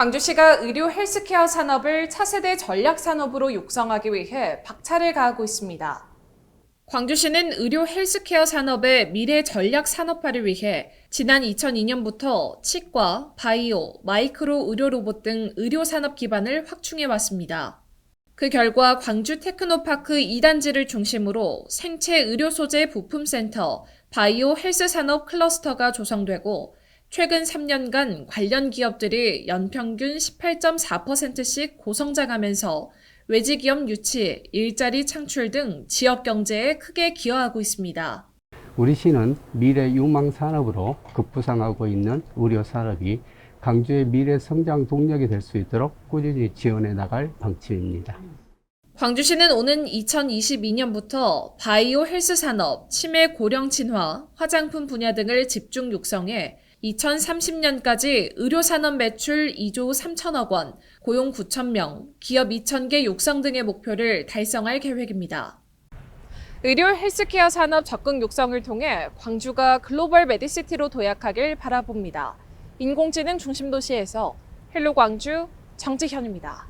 광주시가 의료 헬스케어 산업을 차세대 전략 산업으로 육성하기 위해 박차를 가하고 있습니다. 광주시는 의료 헬스케어 산업의 미래 전략 산업화를 위해 지난 2002년부터 치과, 바이오, 마이크로 의료 로봇 등 의료 산업 기반을 확충해 왔습니다. 그 결과 광주 테크노파크 2단지를 중심으로 생체 의료 소재 부품 센터, 바이오 헬스 산업 클러스터가 조성되고 최근 3년간 관련 기업들이 연평균 18.4%씩 고성장하면서 외지기업 유치, 일자리 창출 등 지역 경제에 크게 기여하고 있습니다. 우리 시는 미래 유망 산업으로 급부상하고 있는 의료 산업이 강주의 미래 성장 동력이 될 수 있도록 꾸준히 지원해 나갈 방침입니다. 광주시는 오는 2022년부터 바이오 헬스 산업, 치매 고령 친화, 화장품 분야 등을 집중 육성해 2030년까지 의료 산업 매출 2조 3천억 원, 고용 9천 명, 기업 2천 개 육성 등의 목표를 달성할 계획입니다. 의료 헬스케어 산업 적극 육성을 통해 광주가 글로벌 메디시티로 도약하길 바라봅니다. 인공지능 중심 도시에서 헬로 광주 정지현입니다.